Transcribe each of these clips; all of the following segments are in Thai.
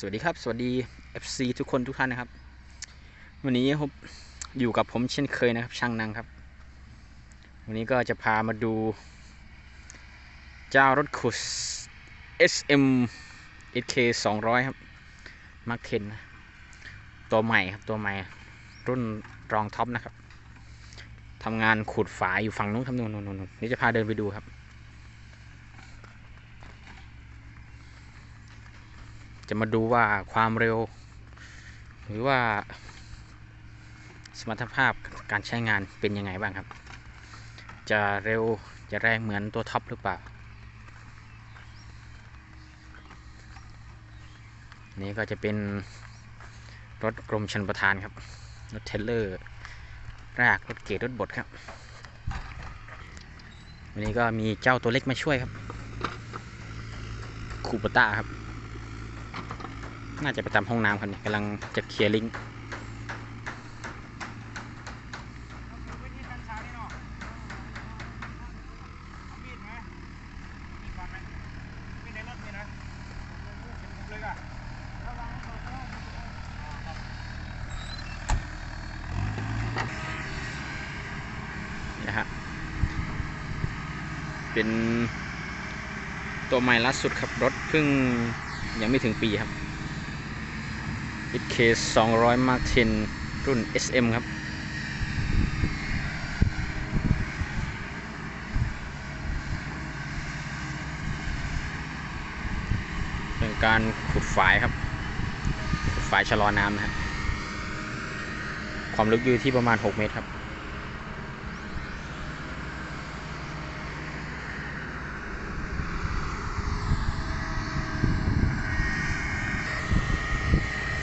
สวัสดีครับ สวัสดี FC ทุกคนทุกท่านนะครับ วันนี้ผมอยู่กับผมเช่นเคยนะครับ ช่างนังครับ วันนี้ก็จะพามาดู เจ้ารถขุด SM SK 200 ครับมาร์คเคนตัวใหม่ครับตัวใหม่ รุ่นรองท็อปนะครับทำงานขุดฝายอยู่ฝั่งนู้นครับนู่นนู่นนู่นนี่จะพาเดินไปดูครับ จะมาดูว่าความเร็ว หรือว่า สมรรถภาพการใช้งานเป็นยังไงบ้างครับ จะเร็วจะแรงเหมือนตัวท็อปหรือเปล่า นี่ก็จะเป็นรถกรมชนประทานครับ รถเทเลอร์รากรถเกรดรถบดครับ วันนี้ก็มีเจ้าตัวเล็กมาช่วยครับคูปต้าครับ น่าจะไปตามห้องน้ำครับเนี่ยกำลังจะเคลียร์ลิงก์นะฮะเป็นตัวใหม่ล่าสุดครับ รถเพิ่งยังไม่ถึงปีครับ SK 200 Mark 10 รุ่น SM ครับ เป็นการขุดฝายครับ ขุดฝายชะลอน้ำนะฮะความลึกอยู่ที่ประมาณ 6 เมตรครับ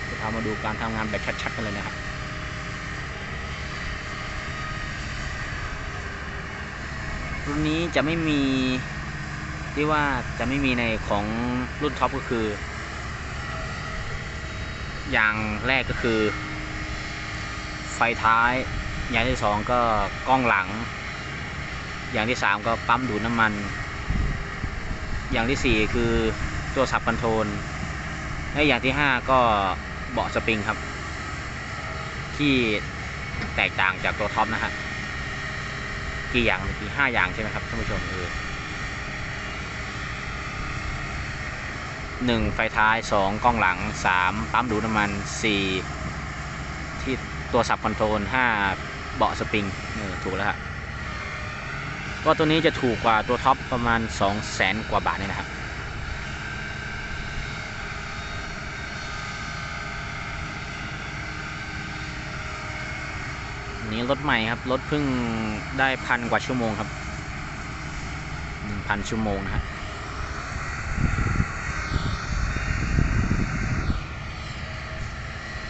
จะพามา ดูการทำงานแบบชัดๆกันเลยนะครับรุ่นนี้จะไม่มีที่ว่าจะไม่มีในของรุ่นท็อปก็คือ อย่างแรกก็คือ ไฟท้าย อย่างที่สองก็กล้องหลัง อย่างที่สามก็ปั๊มดูดน้ำมัน อย่างที่สี่คือตัวสับคอนโทรลและอย่างที่ห้าก็ เบาะสปริงครับ ที่แตกต่างจากตัวท็อปนะฮะกี่อย่างเมื่อกี้ห้าอย่างใช่ไหมครับท่านผู้ชมเออหนึ่งไฟท้ายสองกล้องหลังสามปั๊มดูดน้ำมันสี่ที่ตัวสับคอนโทรลห้าเบาะสปริงเออถูกแล้วฮะก็ตัวนี้จะถูกกว่าตัวท็อปประมาณ2 0 0แสนกว่าบาทเนี่ยนะครับ นี้รถใหม่ครับ รถเพิ่งได้พันกว่าชั่วโมงครับหนึ่งพันชั่วโมงนะฮะ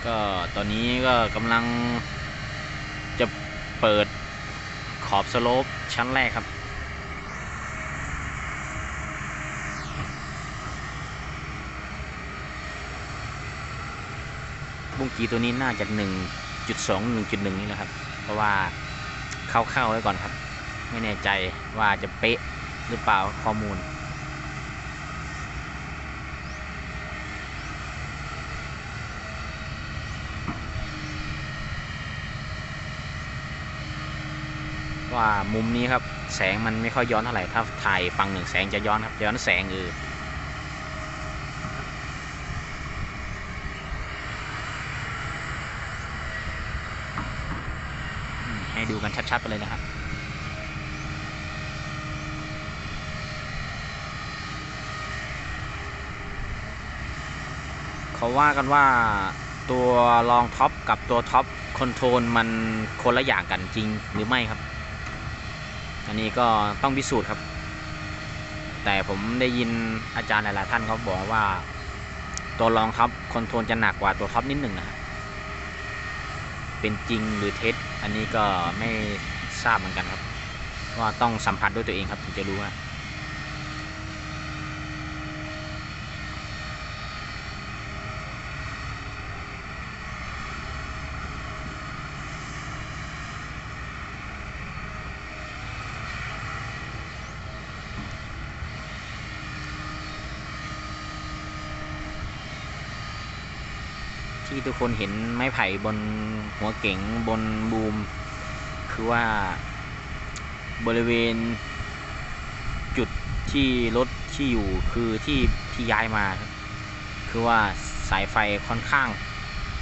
ก็ตอนนี้ก็กำลังจะเปิดขอบสโลปชั้นแรกครับ บุ้งกีตัวนี้น่าจะหนึ่งจุดสองหนึ่งจุดหนึ่งนี่แหละครับ เพราะว่าเข้าๆไว้ก่อนครับ ไม่แน่ใจว่าจะเป๊ะหรือเปล่าข้อมูล ว่ามุมนี้ครับแสงมันไม่ค่อยย้อนเท่าไหร่ถ้าถ่ายฝั่งหนึ่งแสงจะย้อนครับย้อนแสงเออ ให้ดูกัน ชัดไปเลยนะครับเขาว่ากันว่าตัวรองท็อปกับตัวท็อปคอนโทรลมันคนละอย่างกันจริงหรือไม่ครับ อันนี้ก็ต้องพิสูจน์ครับ แต่ผมได้ยินอาจารย์หลาย ๆ ท่านเขาบอกว่า ตัวรองท็อปคอนโทรลจะหนักกว่าตัวท็อปนิดหนึ่งนะครับ เป็นจริงหรือเท็จ อันนี้ก็ไม่ทราบเหมือนกันครับ ว่าต้องสัมผัสด้วยตัวเองครับถึงจะรู้ว่า ที่ทุกคนเห็นไม้ไผ่บนหัวเก๋งบนบูม คือว่าบริเวณจุดที่รถที่อยู่คือที่ที่ย้ายมา คือว่าสายไฟค่อนข้าง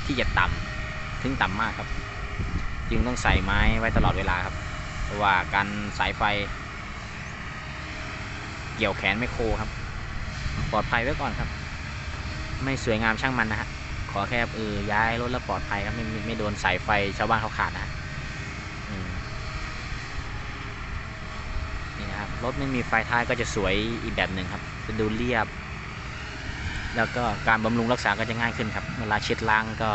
ที่จะต่ำถึงต่ำมากครับ จึงต้องใส่ไม้ไว้ตลอดเวลาครับ เพราะว่าการสายไฟ เกี่ยวแขนไม่โคครับ ปลอดภัยไว้ก่อนครับ ไม่สวยงามช่างมันนะฮะ ขอแค่เออย้ายรถแล้วปลอดภัยครับไม่ไม่โดนสายไฟชาวบ้านเขาขาดนะนี่นะครับรถไม่มีไฟท้ายก็จะสวยอีกแบบหนึ่งครับจะดูเรียบ แล้วก็การบำรุงรักษาก็จะง่ายขึ้นครับ เวลาเช็ดล้างก็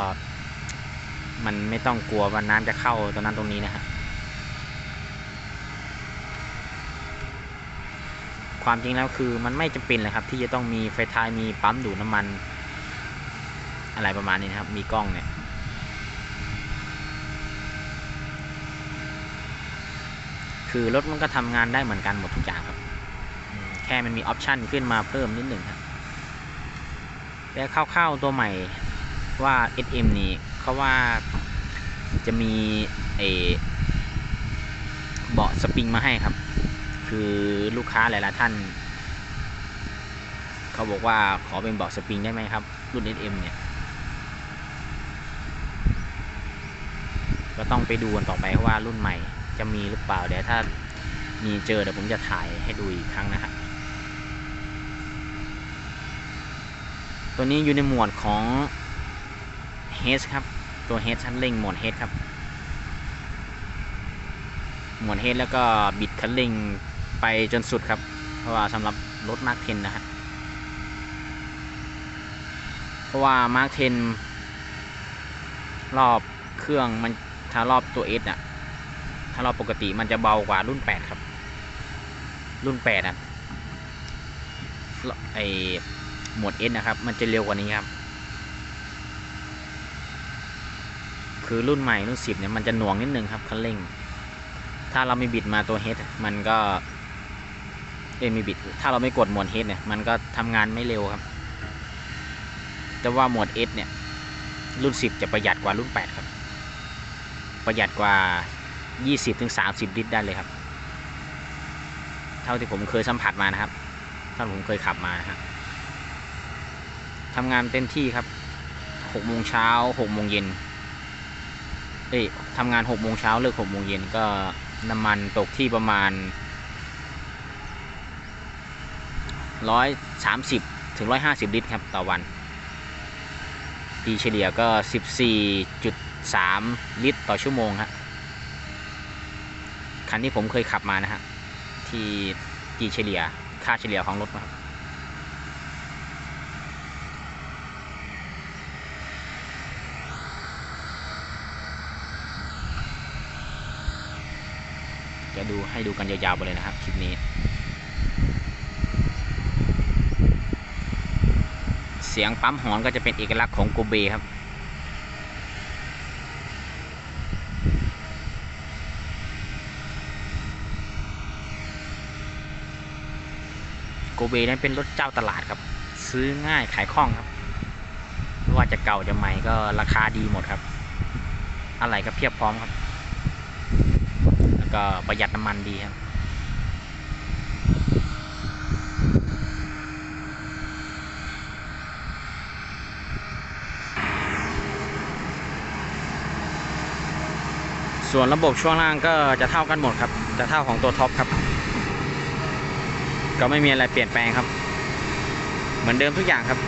มันไม่ต้องกลัวว่าน้ำจะเข้าตรงนั้นตรงนี้นะฮะความจริงแล้วคือมันไม่จำเป็นเลยครับ ที่จะต้องมีไฟท้ายมีปั๊มดูดน้ำมัน อะไรประมาณนี้นะครับ มีกล้องเนี่ยคือรถมันก็ทำงานได้เหมือนกันหมดทุกอย่างครับ แค่มันมีออปชันขึ้นมาเพิ่มนิดหนึ่งครับแต่คร่าวๆตัวใหม่ว่า SM นี่เขาว่าจะมีเอเบาะสปริงมาให้ครับ คือลูกค้าหลายๆท่าน เขาบอกว่าขอเป็นเบาะสปริงได้ไหมครับ รุ่น SM เนี่ย ก็ต้องไปดูกันต่อไปว่ารุ่นใหม่จะมีหรือเปล่าเดี๋ยวถ้ามีเจอเดี๋ยวผมจะถ่ายให้ดูอีกครั้งนะฮะตัวนี้อยู่ในหมวดของ H ครับ ตัว H ชั้นเร่งหมวด H ครับ หมวด H แล้วก็บิดคันเร่งไปจนสุดครับ เพราะว่าสำหรับรถมาร์คเทนนะฮะเพราะว่ามาร์คเทนรอบเครื่องมัน ถ้ารอบตัว S อะ ถ้ารอบปกติมันจะเบากว่ารุ่น 8 ครับ รุ่น 8 อะไอหมวด S นะครับ มันจะเร็วกว่านี้ครับ คือรุ่นใหม่รุ่น 10 เนี่ยมันจะหน่วงนิดนึงครับคันเร่ง ถ้าเราไม่บิดมาตัว H อะมันก็เอ้ยไม่บิด ถ้าเราไม่กดหมวด H เนี่ย มันก็ทำงานไม่เร็วครับ แต่ว่าหมวด S เนี่ย รุ่น 10 จะประหยัดกว่ารุ่น 8 ครับ ประหยัดกว่า 20-30 ลิตรได้เลยครับ เท่าที่ผมเคยสัมผัสมานะครับเท่าที่ผมเคยขับมานะครับทำงานเต็มที่ครับ6โมงเช้า6โมงเย็นเอ้ยทำงาน6โมงเช้าเลิก6โมงเย็นก็น้ำมันตกที่ประมาณ 130ถึง150 ลิตรครับต่อวัน ตีเฉลี่ยก็ 14. 3 ลิตรต่อชั่วโมงฮะคันที่ผมเคยขับมานะฮะที่ตีเฉลี่ยค่าเฉลี่ยของรถนะครับจะดูให้ดูกันยาวๆไปเลยนะครับคลิปนี้ เสียงปั๊มหอนก็จะเป็นเอกลักษณ์ของโกเบครับ โกเบนั้นเป็นรถเจ้าตลาดครับ ซื้อง่ายขายคล่องครับไม่ว่าจะเก่าจะใหม่ก็ราคาดีหมดครับ อะไรก็เพียบพร้อมครับ แล้วก็ประหยัดน้ำมันดีครับส่วนระบบช่วงล่างก็จะเท่ากันหมดครับ จะเท่าของตัวท็อปครับ ก็ไม่มีอะไรเปลี่ยนแปลงครับ เหมือนเดิมทุกอย่างครับ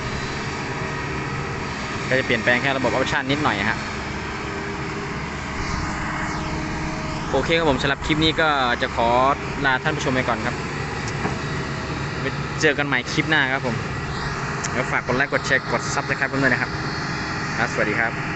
ก็จะเปลี่ยนแปลงแค่ระบบออปชันนิดหน่อยฮะโอเคครับผมสำหรับคลิปนี้ก็จะขอลาท่านผู้ชมไปก่อนครับไปเจอกันใหม่คลิปหน้าครับผมแล้วฝากกดไลค์กดแชร์กดซับสไครป์เพื่อนด้วยนะครับ สวัสดีครับ